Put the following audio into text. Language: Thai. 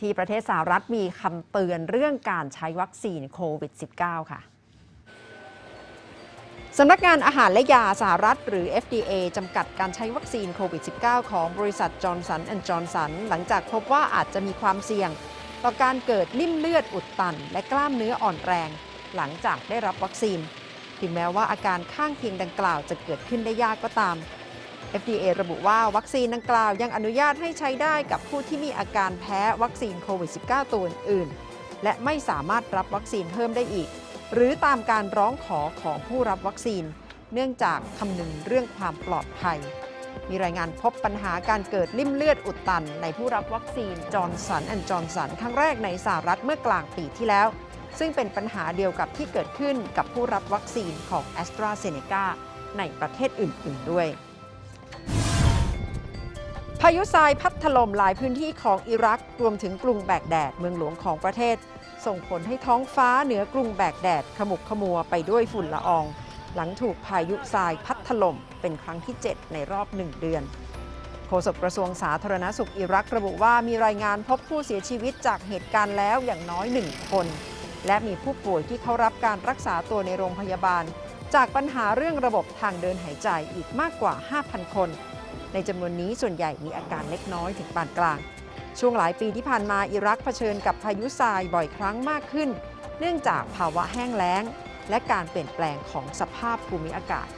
ที่ประเทศสหรัฐมีคำเตือนเรื่องการใช้วัคซีนโควิด -19 ค่ะสำนักงานอาหารและยาสหรัฐหรือ FDA จำกัดการใช้วัคซีนโควิด -19 ของบริษัทจอร์นสันแอนด์จอร์นสันหลังจากพบว่าอาจจะมีความเสี่ยง ต่อการเกิดลิ่มเลือดอุดตัน และกล้ามเนื้ออ่อนแรง หลังจากได้รับวัคซีน ถึงแม้ว่าอาการข้างเคียงดังกล่าวจะเกิดขึ้นได้ยากก็ตาม FDA ระบุว่าวัคซีนดังกล่าวยังอนุญาตให้ใช้ได้กับผู้ที่มีอาการแพ้วัคซีนโควิด -19 ตัวอื่น และไม่สามารถรับวัคซีนเพิ่มได้อีก หรือตามการร้องขอของผู้รับวัคซีน เนื่องจากคำนึงเรื่องความปลอดภัย มีรายงานพบปัญหาการเกิดลิ่มเลือดอุดตัน ในผู้รับวัคซีนจอร์นสันแอนด์จอร์นสันครั้งแรกในสหรัฐเมื่อกลางปีที่แล้ว ซึ่งเป็นปัญหาเดียวกับที่เกิดขึ้นกับผู้รับวัคซีนของ a s t r a z เซ e c a ในประเทศอื่น ๆ ด้วยายุทรายพัดถล่มหลายพื้นที่ของอิรักรวมถึงกรุงแบกแดดเมืองหลวงของประเทศ ส่งผลให้ท้องฟ้าเหนือกรุงแบกแดดขมุกขมัวไปด้วยฝุ่นละออง หลังถูกพายุทรายพัดถล่มเป็นครั้งที่ 7 ในรอบหนึ่งเดือนโฆษกกระทรวงสาธารณสุขอิรักระบุว่ามีรายงานพบผู้เสียชีวิตจากเหตุการณ์แล้วอย่างน้อยหนึ่งคน และมีผู้ป่วยที่เข้ารับการรักษาตัวในโรงพยาบาล จากปัญหาเรื่องระบบทางเดินหายใจอีกมากกว่า 5,000 คน ในจำนวนนี้ส่วนใหญ่มีอาการเล็กน้อยถึงปานกลาง ช่วงหลายปีที่ผ่านมาอิรักเผชิญกับพายุทรายบ่อยครั้งมากขึ้น เนื่องจากภาวะแห้งแล้ง และการเปลี่ยนแปลงของสภาพภูมิอากาศ